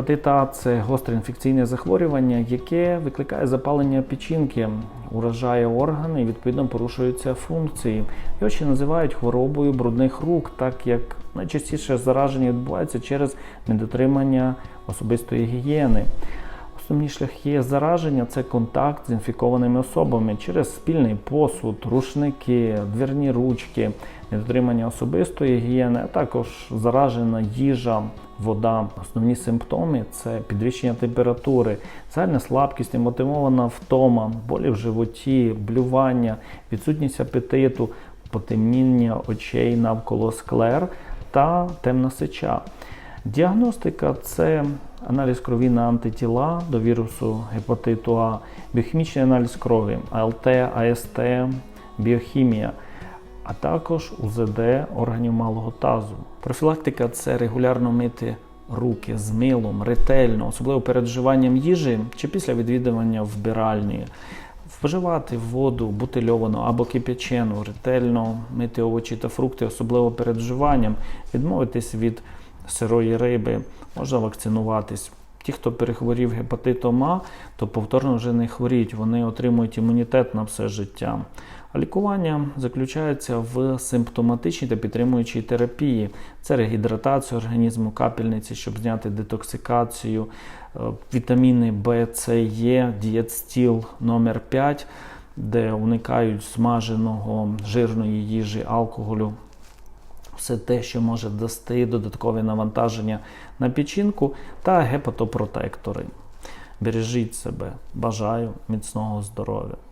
Гепатит А це гостре інфекційне захворювання, яке викликає запалення печінки, уражає органи і відповідно порушуються функції. Його ще називають хворобою брудних рук, так як найчастіше зараження відбувається через недотримання особистої гігієни. Основні шляхи зараження це контакт з інфікованими особами через спільний посуд, рушники, двірні ручки, недотримання особистої гігієни, а також заражена їжа, вода. Основні симптоми це підвищення температури, загальна слабкість, немотивована втома, болі в животі, блювання, відсутність апетиту, потемніння очей навколо склер та темна сеча. Діагностика це аналіз крові на антитіла до вірусу гепатиту А, біохімічний аналіз крові, АЛТ, АСТ, біохімія, а також УЗД органів малого тазу. Профілактика це регулярно мити руки з милом, ретельно, особливо перед вживанням їжі чи після відвідування вбиральні. Вживати воду бутильовану або кип'ячену, ретельно мити овочі та фрукти, особливо перед вживанням, відмовитись від сирої риби, можна вакцинуватись. Ті, хто перехворів гепатитом А, то повторно вже не хворіють, вони отримують імунітет на все життя. А лікування заключається в симптоматичній та підтримуючій терапії. Це регідратація організму, капельниці, щоб зняти детоксикацію, е, вітаміни В, С, Е, дієтстіл номер 5 де уникають смаженого жирної їжі, алкоголю, все те, що може дасти додаткове навантаження на печінку та гепатопротектори. Бережіть себе. Бажаю міцного здоров'я.